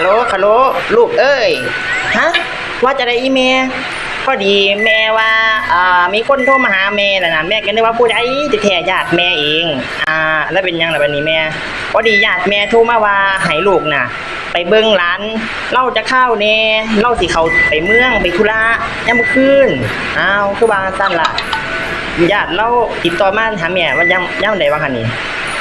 ฮัลโหลฮัลโหลลูกเอ้ยฮะว่าจะได้อีเมลพอดีแม่ว่าอ่ามีคนโทรมาหาแม่น่ะนะแม่ก็นึกว่าผู้ใดจะแท้ญาติแม่เองอ่าแล้วเป็นยังล่ะบัดนี้แม่พอดีญาติแม่โทรมาว่าให้ลูกน่ะ ไปเบิ่งร้านเล่าจะเข้าแน่เล่าสิเขาไปเมืองไปธุระยามมื้อคืนอ้าวคือว่าซั่นล่ะญาติเราติดต่อมาถาแม่ว่ายังยังไดว่าคั่นนี่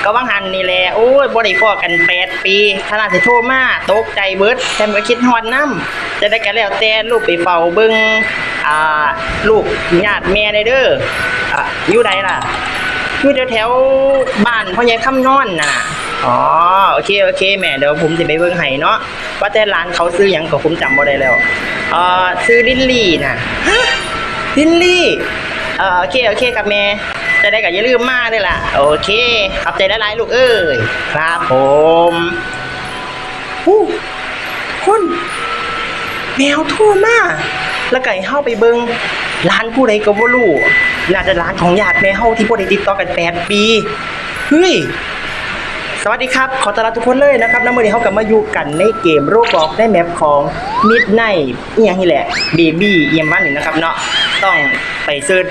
ก็ว่างหันนี่แหละโอ้ยบ่ได้พ้อกัน8ปีขนาดสิโทรมาตกใจเบิดแถมก็คิดฮอดนํจะได้ก็แล้วแต่ลูกไปเฝ้าเบิ่งอ่าลูกญาติแม่ได้เด้ออะอยู่ใดล่ะอยู่แถวๆบ้านพ่อใหญ่คำนอนน่ะอ๋อโอเคโอเคแม่เดี๋ยวผมสิไปเบิ่งให้เนาะว่าแต่ร้านเขาซื้อหยังก็ผมจำบ่ได้แล้วเอ่อซื้อลิลลี่น่ะฮะลิลลี่เออโอเคโอเคครับแม่ จะได้ก็อย่าลืมมาด้วยล่ะ โอเคขอบใจหลายๆลูกเอ้ยครับผมอู้คุณแมวทั่วมาแล้วไก็ให้าไปเบิงร้านผู้ใดก็บ่รู้น่าจะร้านของญาติแม่เฮาที่บ่ได้ติดต่อกัน8ปีเฮ้ยสวัสดีครับ ขอต้อนรับทุกคนเลยนะครับน้ำมือนี้เขากลับมาอยู่กันในเกมโรบอกในแมปของ Midnight อีหยังนี่แหละ Baby เยี่ยมมันนี่นะครับเนาะ ต้องไปเซิร์ช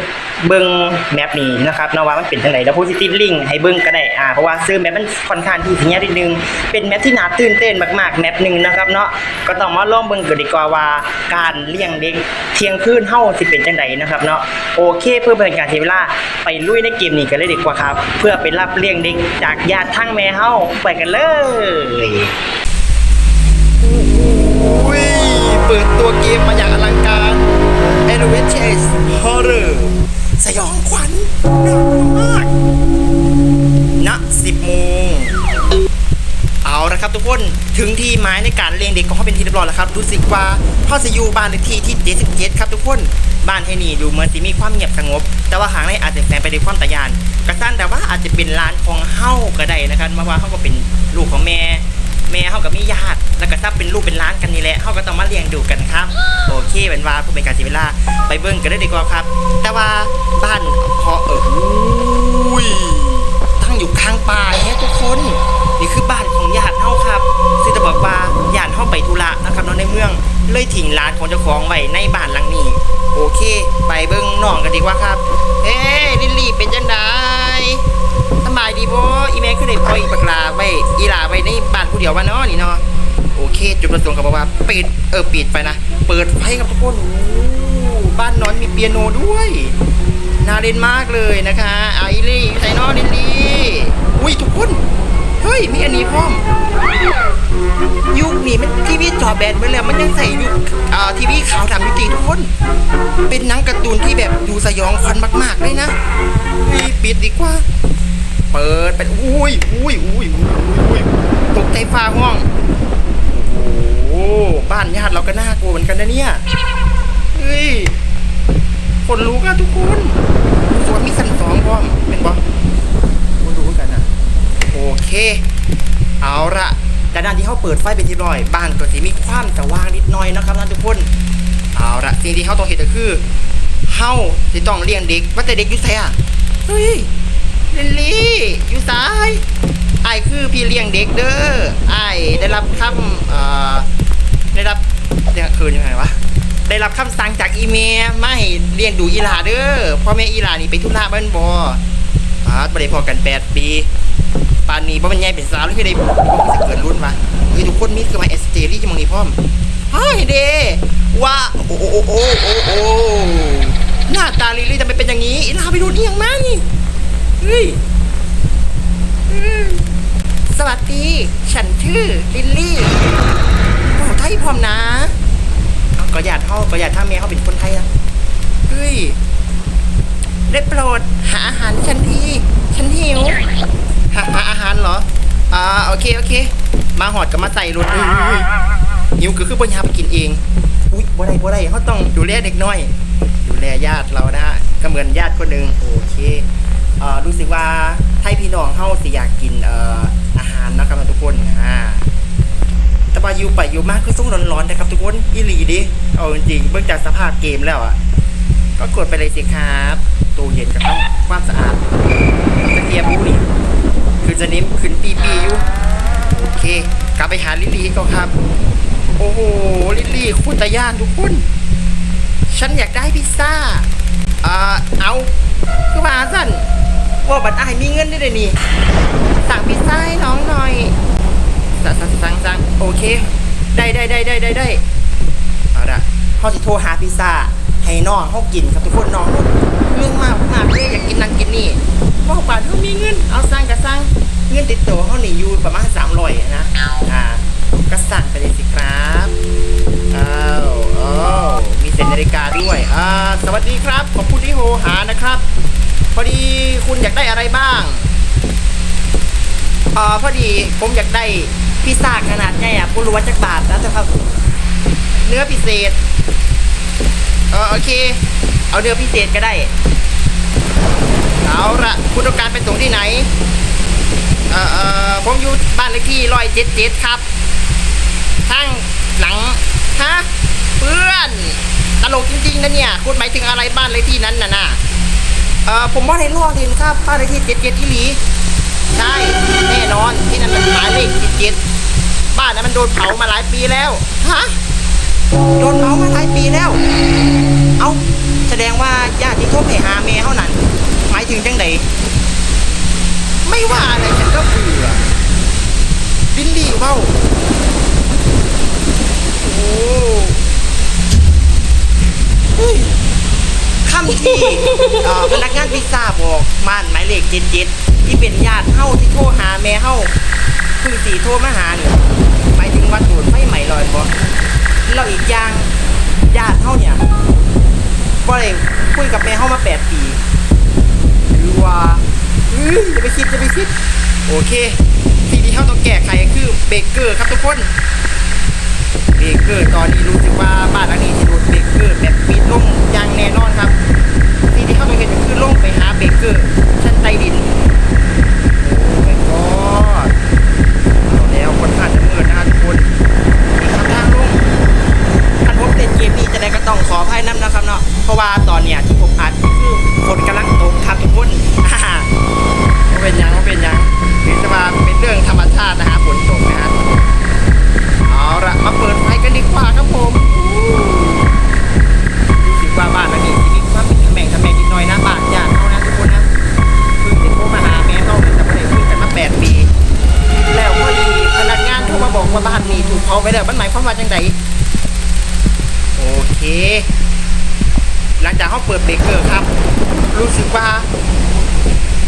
เบิ้งแมปนี้นะครับเนาะว่ามันเป็นจังไดแล้วพูดสิติดลิงก์ให้เบิ้งก็ได้อ่าเพราะว่าซื้อแมปมันค่อนข้างที่สิยากนิดนึงเป็นแมปที่น่าตื่นเต้นมากๆแมปหนึ่งนะครับเนาะก็ต้องมาลองเบิ้งกันดีกว่าว่าการเลี้ยงเด็กเที่ยงคืนเฮาสิเป็นจังไดนะครับเนาะโอเค เพื่อเป็นการเสียเวลาไปลุยในเกมนี้กันเลยดีกว่าครับ เพื่อไปรับเลี้ยงเด็กจากญาติทั้งแม่เฮาไปกันเลยอุ้ยเปิดตัวเกมมาอย่างอลัง การ a d v e n t u r e Horror สยองขวัญน่ากลัวมากณ10โมงเอาละครับทุกคนถึงที่หมายในการเลี้ยงเด็กของเขาเป็นที่เรียบร้อยแล้วครับรู้สึกว่าพ่อจะอยู่บ้านเลขที่ที่77ครับทุกคนบ้านให้นี่ดูเหมือนสิมีความเงียบสงบ แต่ว่าข้างในอาจจะแฝงไปด้วยความตะยาน กระสั้นแต่ว่าอาจจะเป็นร้านของเฮ้าก็ได้นะครับเพราว่าเฮาก็เป็นลูกของแม่ แม่เขากับมีญาติ แล้วก็ถ้าเป็นลูกเป็นร้านกันนี่แหละเขาก็ต้องมาเลี้ยงดูกันครับ โอเคเป็นว่าเพื่อเป็นการเสียเวลาไปเบิ้งกันได้ดีกว่าครับ แต่ว่าบ้านพอเอออุ้ยตั้งอยู่กลางป่าเนี่ยทุกคนนี่คือบ้านของญาติเฮาครับซึ่งจะบอกว่าญาติเฮาไปธุระนะครับเนาะในเมืองเลยทิ้งร้านของเจ้าของไว้ในบ้านหลังนี้ โอเค ไปเบิ้งน้องกันดีกว่าครับ เคจุดประสงค์ก็บอกว่าปิดเออปิดไปนะ เปิดไฟครับทุกคนบ้านนอนมีเปียโนด้วย น่าเล่นมากเลยนะคะอาอีลี่ใส่นอลิลลี่อุ้ยทุกคน เฮ้ย มีอันนี้พร้อม ยุคนี้มันทีวีจอแบนไปแล้ว มันยังใส่ยุคทีวีขาวดำอยู่ตีทุกคน เป็นหนังการ์ตูนที่แบบดูสยองขวัญมากๆเลยนะนี่ปิดดีกว่า เปิดเป็นอุ้ยอุ้ยอุ้ยอุ้ยตกใจฟ้าห้อง โอ้บ้านญาติเราก็น่ากลัวเหมือนกันนะเนี่ยเฮ้ยคนรู้กันทุกคนสว่ามีสันสองพร้อมเป็นบอคนรู้กันนะโอเค เอาละจากด้านที่เขาเปิดไฟเป็นที่ร้อย บ้านก็จะมีความสว่างนิดหน่อยนะครับท่านทุกคน เอาละสิ่งที่เขาต้องเห็นก็คือเฮาที่ต้องเลี้ยงเด็กว่าแต่เด็กยู่ไสอะเฮ้ย ลิลลี่อยู่ซ้ายไอ้ายคือพี่เลี้ยงเด็กเด้อไอ้ายได้รับคำเอ่อได้รับเนี่ยคืนยังไงวะได้รับคำสั่งจากอีเมลมาให้เลี้ยงดูอีหลาเด้อพ่อแม่อีหลานี่ไปธุระบ้านบอพาดบ่ได้พอกัน8ปีป่านนี้บ่เป็นใหญ่เป็นสาวหรือคือได้บ่สิเกิดรุ่นวะเฮ้ยทุกคนมีคือมาเอสเตอรี่จังมึงนี่พร้อมเฮ้ยเด้ว่าโอ้โอ้โอ้โอ้โอ้หน้าตาลิลลี่ทำไมเป็นอย่างนี้อีหลาไปดูนี่ยังมานี่ เฮ้ยอืมสวัสดี ฉันชื่อลิลลี่โอ้ไทยพร้อมนะเอาก็อยากเท่าก็อยากถ้าเมียเขาเป็นคนไทยอะเฮ้ยได้โปรดหาอาหารฉันทีฉันหิวหาหาอาหารเหรอ อ่าโอเคโอเค มาหอดกับมาใส่รถเฮ้ยเฮ้ยเฮ้ยหิวคือคือปัญญาไปกินเอง อุ้ยบ่ได้บ่ได้เขาต้องดูแลเด็กน้อย ดูแลญาติเรานะฮะก็เหมือนญาติคนหนึ่งโอเค เอ่อรู้สึกว่าไทยพี่น้องเฮาสิอยากกินเอ่ออาหารนะครับทุกคนอ่าแต่ว่าอยู่ไปอยู่มากคือต้องร้อนๆนะครับทุกคนอีหลีดิเอาจริงๆเบิ่งจากสภาพเกมแล้วอะก็กดไปเลยสิครับตู้เย็นกับต้องความสะอาดตะเกียบอยู่นี่คือจะนิ้มขึ้นปีปีๆอยู่โอเค กลับไปหาลิลลี่ก็ครับ โอ้โหลิลลี่คุณตาย่านทุกคนฉันอยากได้พิซซ่าเอ่อเอาคือว่าสั่น ว่าบัตรอายมีเงินได้เลยนี่สั่งพิซซ่าให้น้องหน่อยสั่งสั่งสั่งสั่งโอเค ได้ได้ได้ได้ได้ได้เอาละเขาจะโทรหาพิซซ่าให้น้องเขากินครับทุกคนน้องเขาเรื่องมากมากเลยอยากกินนั่นกินนี่ว่าบาทเขามีเงิน เอาสั่งก็สั่งเงินติดตัวเขาหนีอยู่ประมาณสามร้อยนะอ่าก็สั่งไปเลยสิครับอ้าวอ้าวมีเซ็นนาฬิกาด้วยอ่าสวัสดีครับขอบคุณที่โทรหานะครับ พอดีคุณอยากได้อะไรบ้างอ่าพอดีผมอยากได้พิซซ่าขนาดใหญ่อะคุณรู้ว่าจักบาทนะเจ้าครับ เนื้อพิเศษ เออโอเค เอาเนื้อพิเศษก็ได้ เอาละคุณต้องการไปส่งที่ไหน เอ่อเออผมอยู่บ้านเลขที่ร้อยเจ็ดเจ็ดครับทางหลัง ฮะ เพื่อน ตลกจริงๆนะเนี่ย คุณหมายถึงอะไรบ้านเลขที่นั้นน่ะนะ เอ่อผมว่าในล้อเลียนครับบ้านเลขที่เจ็ดเจ็ดที่หลีใช่แน่นอนที่นั่นมันหมายเลขเจ็ดเจ็ดบ้านนั้นมันโดนเผามาหลายปีแล้วฮะโดนเผามาหลายปีแล้ว เอาแสดงว่าญาติที่โทรไปหาเมย์เท่านั้น หมายถึงจังไดไม่ว่าอะไรฉันก็เบื่อดินดีเบ้าโอ้ ที่เอ่อพนักงานพิซซ่าบอกม่านหมายเลขเจ็ดเจ็ดที่เป็นญาติเฮ้าที่โทรหาแม่เฮ้าคือสีโทรมาหาเนี่ยหมายถึงว่าตูนไม่ใหมลอยบ่เราอีกอย่างญาติเฮ้าเนี่ยก็เลยคุยกับแม่เฮ้ามาแปดปีหรือว่าเฮ้ยอย่าไปคิดอย่าไปคิด โอเคสิ่งที่เขาต้องแก้ไขคือเบเกอร์ครับทุกคน เบรกเกอร์ตอนนี้รู้สึกว่าบ้านหลังนี้จะโดนเบรกเกอร์แบบปีดลงอย่างแน่นอนครับสิ่งที่เขาต้องเห็นก็คือลงไปหาเบรกเกอร์ชั้นใต้ดิน ถูกเผาไปแล้วมันหมายความว่าจังไดโอเค หลังจากเขาเปิดเบรกเกอร์ครับ รู้สึกว่า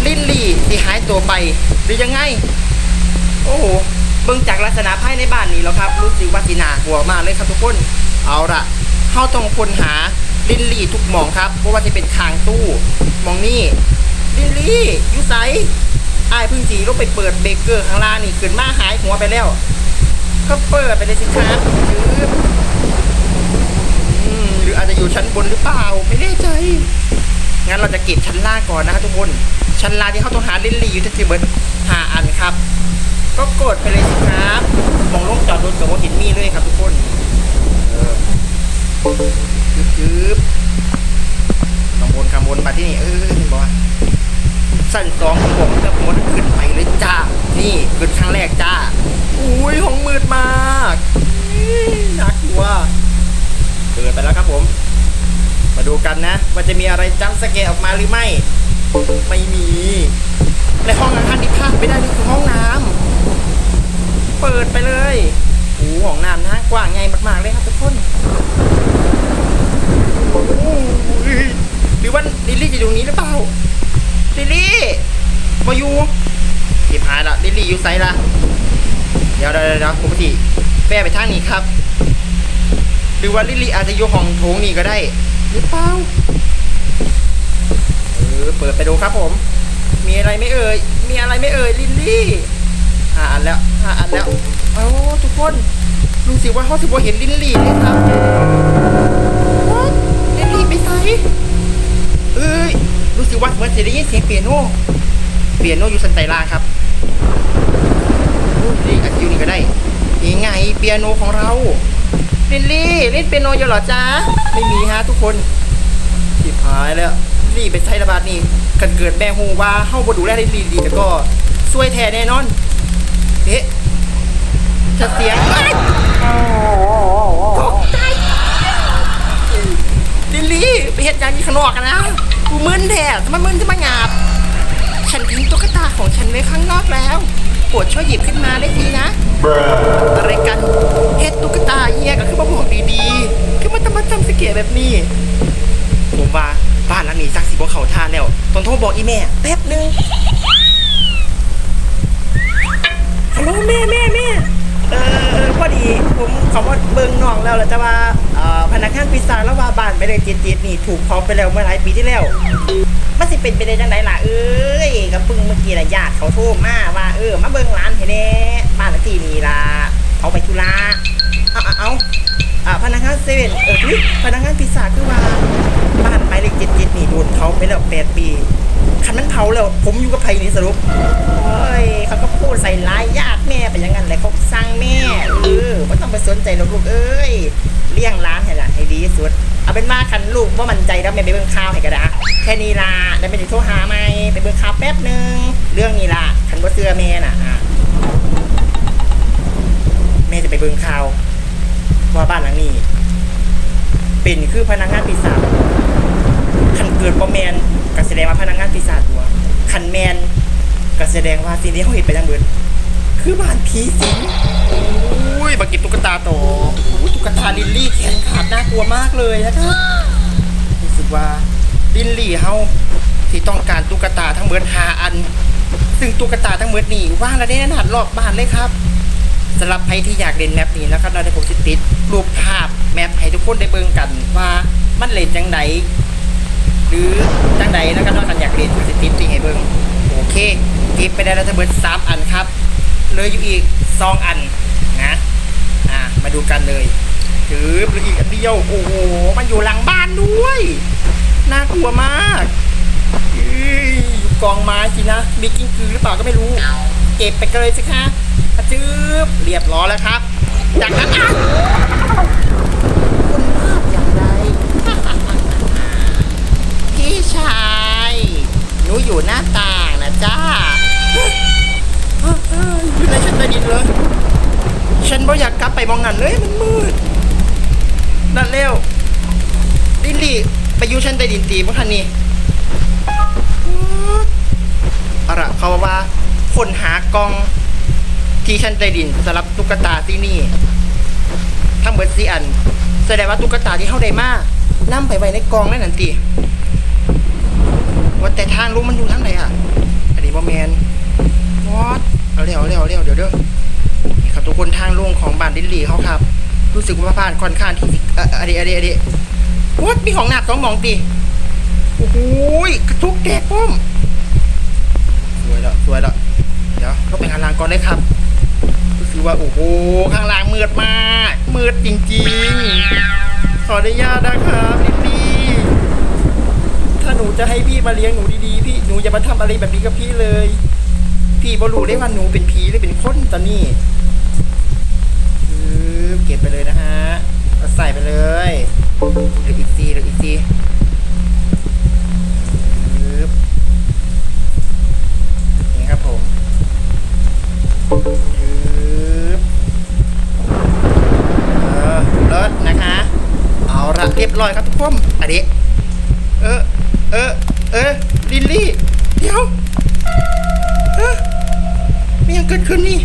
ลินลี่ที่หายตัวไปหรือยังไง โอ้โหเบิ่งจากลักษณะภายในบ้านนี้แล้วครับ รู้สึกว่าสีหนาหัวมากเลยครับทุกคนเอาละเข้าต้องค้นหาลินลี่ทุกหมองครับเพราะว่าจะเป็นคางตู้มองนี่ลินลี่ยูไซไอายเพึ่งจีลงไปเปิดเบรกเกอร์ข้างล่างนี่ขึ้นมาหายหัวไปแล้ว ก็เปิดไปเลยสิครับยืดอืมหรืออาจจะอยู่ชั้นบนหรือเปล่า ไม่แน่ใจ งั้นเราจะเก็บชั้นล่างก่อนนะครับทุกคน ชั้นล่างที่เขาต้องหาลิลลี่อยู่ที่เบิร์ดหาอันครับ ก็กดไปเลยสิครับ มองลงจอดรถกับว่าเห็นมีเลยครับทุกคนเออจึ๊บข้างบนข้างบนมาที่นี่ เออบอกว่าสั้นสองของผมแล้วผมก็ขึ้นไปเลยจ้า นี่ขึ้นครั้งแรกจ้า อุ้ยห้องมืดมากน่ากลัวเปิดไปแล้วครับผม มาดูกันนะว่าจะมีอะไรจัมสแกร์ออกมาหรือไม่ ไม่มี ในห้องน้ำที่พลาดไม่ได้นี่คือห้องน้ำเปิดไปเลยโอ้ห้องน้ำนะกว้างใหญ่มากๆเลยครับทุกคนโอ้โหรือว่าลิลลี่อยู่ตรงนี้หรือเปล่าลิลลี่มาอยู่ทิพายละลิลลี่อยู่ไซละ เดี๋ยวเดี๋ยวเดี๋ยวปกติแฟไปทางนี้ครับหรือว่าลิลลี่อาจจะอยู่ห้องโถงนี่ก็ได้ หรือเปล่าเออเปิดไปดูครับผม มีอะไรไม่เอ่ยมีอะไรไม่เอ่ยลิลลี่ห้าอันแล้วห้าอันแล้วโอ้ทุกคนรู้สึกว่าเขาสิบ่เห็นลิลลี่เลยครับว้าลิลลี่ไปไสเอ้ยรู้สึกว่าเหมือนจะได้ยินเสียงเปียโนเปียโนอยู่สันไตล่างครับ ไงเปียโนของเราลิลลี่ลิลเปียโนอยู่หรอจ๊ะไม่มีฮะทุกคนที่หายแล้วลี่ไปใช้ระบาดนี่กันเกิดแม่ฮูว่าเข้าบดูแลลิลดีดีแล้วก็ช่วยแทนแน่นอนเอ๊ะจะเสียงตกใจลิลลี่ไปเห็ดยางยี่ขนอกกันนะกูมึนแทนทำไมมึนที่มัหยาบ ฉันทิ้งตุ๊กตาของฉันไว้ข้างนอกแล้ว ปรดช่วยหยิบขึ้นมาได้ทีนะ อะไรกันเฮ็ดตุ๊กตาเฮียก็คือมาบอกดีๆคือมันทำมาทำสเกตแบบนี้ ผมว่าบ้านหลังนี้ซักสิบ่เขาทานแล้วต้องโทรบอกอีแม่แป๊บหนึงฮัลโหลแม่แม่แม่เออเออพอดีผมเขาว่าเบิ่งน้องแล้วแหละแต่ว่าเอ่อพนักงานพิซซ่าแล้วว่าบ้านไปเลยเจ็ดๆนี่ถูกเผาไปแล้วเมื่อหลายปีที่แล้ว มันสิเป็นไปได้จังไดล่ะเอ้ยก็เพิ่งเมื่อกี้ละญาติเขาโทรมาว่าเออมาเบิ่งร้านให้แน่บ้านลขที่นี่ล่ะเอาไปธุระเอาเอาเอาพนักงานเซเว่นเอออุ๊ยพนักงานพิซซ่าคือว่าบ้านหมายเลขเจ็ดเจ็ดนี่โดนเผาไปแล้วแปดปีคันมันเผาแล้ว ผมอยู่กับไผนี่สรุปโอ้ยเขาก็พูดใส่ร้ายญาติแม่ไปอย่างนั้นแหละเขาสั่งแม่เออไม่ต้องไปสนใจหรอกลูกเอ้ย เลี้ยงร้านให้ละให้ดีที่สุด เอาเป็นว่าคันลูกว่ามันใจแล้วแม่ไปเบิ่งข่าวให้ก็ได้แค่นี้ละแล้วแม่จะโทรหาไหมไปเบิ่งข่าวแป๊บหนึง เรื่องนี้ละคันบ่เชื่อแม่น่ะอะแม่จะไปเบิ่งข่าวว่าบ้านหลังนี้ เป็นคือพนักงานปีศาจคันเกิดบ่แมนก็แสดงว่าพนักงานปีศาจตัวคันแมนก็แสดงว่าสิ่งที่เขาเห็นไปจังเบิดคือบ้านผีสิงอุ้ยบักกิบตุ๊กตาโตอุ้ย ตุ๊กตาลิลลี่แขนขาดน่ากลัวมากเลยนะครับรู้สึกว่าลิลลี่เฮาที่ต้องการตุ๊กตาทั้งเบิดหาอัน ซึ่งตุ๊กตาทั้งเบิดนี่ว่างแล้วได้นาดรอบบ้านเลยครับสำหรับใครที่อยากเล่นแมปนี้นะครับเราได้ผมสิติดรูปภาพแมปให้ทุกคนได้เบิ่งกันว่ามันเล่นจังไดหรือจังใดนะครับนอกจากอยากเรียนก็สิติปที่ให้เบิ่งโอเคติปไปได้แล้วทั้งเบิดสามอันครับเหลยอยู่อีกสองอันนะอ่ามาดูกันเลย ถือเหลืออีกอันเดียว โอ้โห มันอยู่หลังบ้านด้วย น่ากลัวมากอยู่กองไม้สินะ มีกิ้งกือหรือเปล่าก็ไม่รู้ เก็บไปเลยสิคะอะจืบเรียบร้อยแล้วครับ จากนั้นอะคุณภาพอย่างไร พี่ชายหนูอยู่หน้าต่างนะจ้าอยู่ในชั้นใต้ดินเลยฉันบ่อยากกลับไปมองนั่นเลยมันมืด นั่นเร็วลิลลี่ไปอยูชั้นใต้ดินตีพวกท่านนี่เอาละเขาว่าคนหากองที่ชั้นใต้ดินสำหรับตุ๊กตาที่นี่ ทั้งเบิดสีอัน แสดงว่าตุ๊กตาที่เข้าได้มากนั่ไปไว้ในกองนั่นนั่นตีว่าแต่ทางลุงมันอยู่ทางไหนอะ อันนี้บอแมนวอดเอาเร็วเอาเร็วเอาเร็วเดี๋ยวเด้อนี่ครับทุกคนทางลุงของบ้านดินลี่เขาครับ รู้สึกว่าผ่านค่อนข้างที่อ่ออันนี้อันนี้อันนี้วอดมีของหนักสองมองตีโอ้โหกระทุกแตกป้อมสวยแล้วสวยแล้วเดี๋ยวเราไปข้างล่างก่อนเลยครับรู้สึกว่าโอ้โหข้างล่างมืดมากมืดจริงๆ ขออนุญาตนะครับดินหลีถ้าหนูจะให้พี่มาเลี้ยงหนูดีๆพี่หนูอย่ามาทำอะไรแบบนี้กับพี่เลย พี่บรูได้ว่าหนูเป็นผีหรือเป็นคนตอนนี้ ก็บไปเลยนะฮะเอาใส่ไปเลยเหลืออีกซีเหลืออีกซีนี่ครับผมเออเลิศนะคะ เอาละเรียบร้อยครับทุกคนอันนี้เออ เออ เออ ลิลลี่ เดี๋ยวเออมียังเกิดขึ้นนี่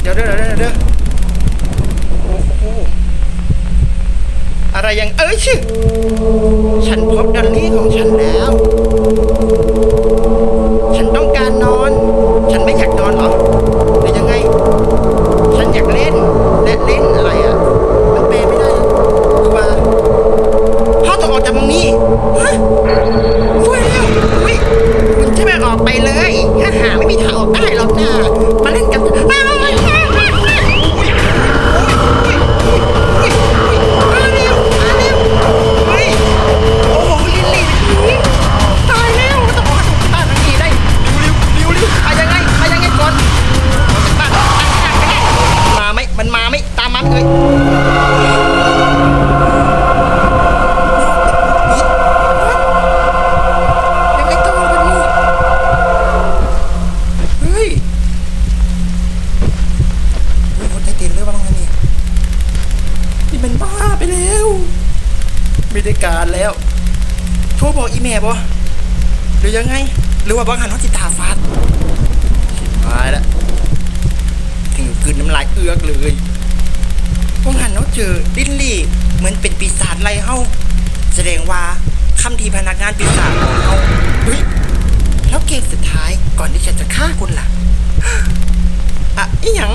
เดี๋ยวเดี๋ยวเดี๋ยวเดี๋ยว อะไรยังเอ้ยชิฉันพบดอลลี่ของฉันแล้ว ฉันต้องการนอน ฉันไม่อยากนอนหรอหรือยังไง ฉันอยากเล่นและเล่นอะไรอะ บ้าไปแล้วไม่ได้การแล้วโทรบอกอีแม่บ่หรือยังไง หรือว่าบางหันเขาจิตาฟาดชิบหายแล้วถึงกลืนน้ำลายเอือกเลยบางหันเขาเจอดินลี่เหมือนเป็นปีศาจไล่เฮาแสดงว่าคำทีพนักงานปีศาจของเขาเฮ้ยแล้วเกมสุดท้ายก่อนที่ฉันจะฆ่าคุณล่ะอะอีหยัง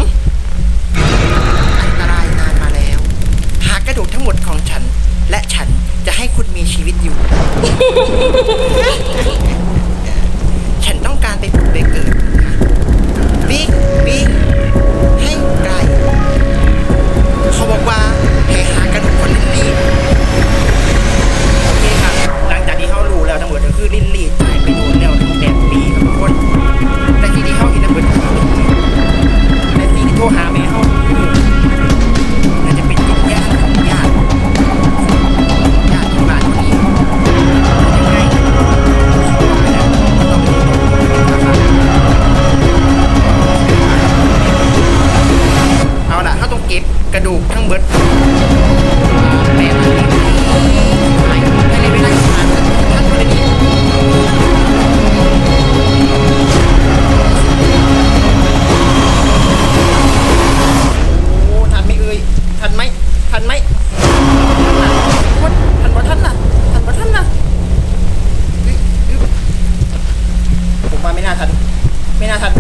น่าทัน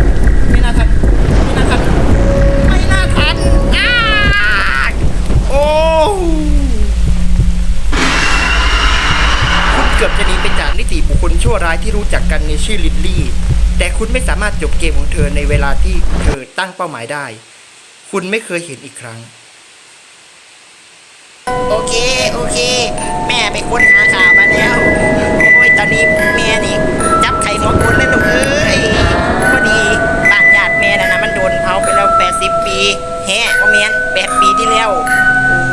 ไม่น่าทัน ไม่น่าทัน ไม่น่าทันอ้าโอ้คุณเกือบจะหนีไปจากนิติบุคคลชั่วร้ายที่รู้จักกันในชื่อลิลลี่ แต่คุณไม่สามารถจบเกมของเธอในเวลาที่เธอตั้งเป้าหมายได้ คุณไม่เคยเห็นอีกครั้ง โอเค โอเค แม่ไปค้นหาข่าวมาแล้ว โอ้ย ตอนนี้แม่นี่จับไข่หัวคนเลยลูกเอ้ย ไปแล้ว80ปีแฮะโอเมียนแปดปีที่แล้ว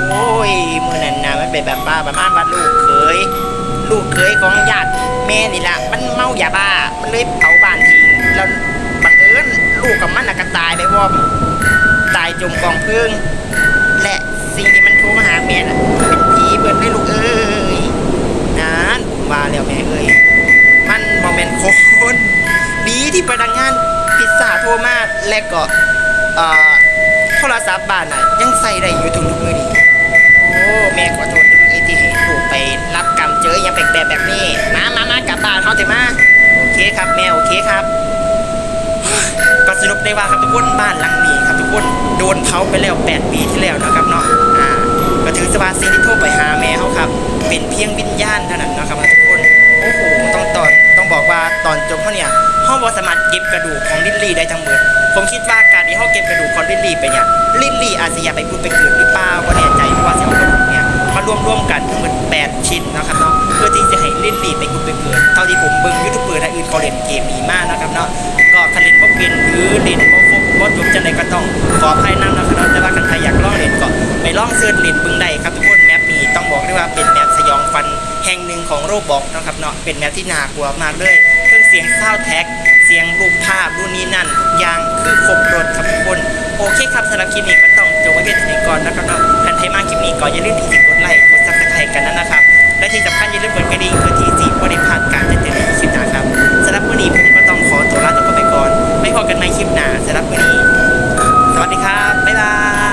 โอ้ยมือนั้นนะมันเป็นแบบบ้าประมาณว่าลูกเคย ลูกเคยของญาติแม่นี่ละมันเมายาบ้า มันเลยเผาบ้านทิ้งแล้วบังเอิญลูกกับมันน่ะก็ตายไปวอมตายจมกองเพลิงและสิ่งที่มันโทรมาหาแม่น่ะเป็นผีเบิดเลยลูกเอ้ยนานผมว่าแล้วแม่เอ้ยมันบอมเมนคนดีที่พนักงานพิซซ่าโทรมาและก็ อ่อโทรศัพท์บ้านน่ะยังใส่ได้อยู่ถึงทุกมือดีโอ้แม่ขอโทษด้วยที่ให้ลูกไปรับกรรมเจออย่างแปลกๆแบบนี้มามามากลับบ้านเขาเถอะมาโอเคครับแม่โอเคครับ ก็สรุปได้ว่าครับทุกคนบ้านหลังนี้ครับทุกคนโดนเผาไปแล้ว8ปีที่แล้วนะครับเนาะอ่าก็ถือสว่าสิ่งที่โทรไปหาแม่เขาครับ เป็นเพียงวิญญาณเท่านั้นนะครับทุกคนโอ้โหต้องตอนต้องบอกว่าตอนจบเขาเนี่ยห้องบอสามารถเก็บกระดูกของลิลลี่ได้ทั้งหมด ผมคิดว่าการที่เขาเก็บกระดูกของลิลลี่ไปเนี่ยลิลลี่อาจจะอยากไปพูดไปเกิดหรือเปล่าก็แน่ใจเพราะว่าเสียงกระดูกเนี่ยมารวมร่วมกันทั้งหมด8ชิ้นนะครับเนาะเพื่อที่จะให้ลิลลี่ไปพูดไปเกิดเท่าที่ผมเบิ่งยูทูบเบอร์ท่านอื่นเขาเล่นเกมดีมากนะครับเนาะก็คันเล่นบ่เป็นหรือเล่นบ่ครบบ่จบจังไดก็ต้องขออภัยนำนะครับเนาะแต่ว่าใครอยากลองเล่นก็ไปลองเสิร์ชเล่นบิ่งได้ครับทุกคนแมปนี้ต้องบอกได้ว่าเป็นแมปสยองฟันแห่งหนึ่งของโรบอกนะครับเนาะเป็นแมปที่น่ากลัวมากเลย เครื่องเสียงซาวแท็ก สียงรูปภาพรุ่นนี้นั่นย่างคือครบรถครับทุกคน โอเคครับสำหรับคลิปนี้ก็ต้องจบไว้เพียงเท่านี้ก่อนนะครับเนาะท่นใครมากคลิปนี้ก่อนอย่าลืมติดกดไลค์กดซับสไครต์กันนะนะครับ และที่สำคัญอย่าลืมกดกระดิ่งเพื่อที่จะบริพาดการจะเตือนคลิปหน้าครับสำหรับวันนี้ผมก็ต้องขอตัวลาตัวไปก่อน ไม่พอกันในคลิปหน้าสำหรับวันนี้ สวัสดีครับบ๊ายบาย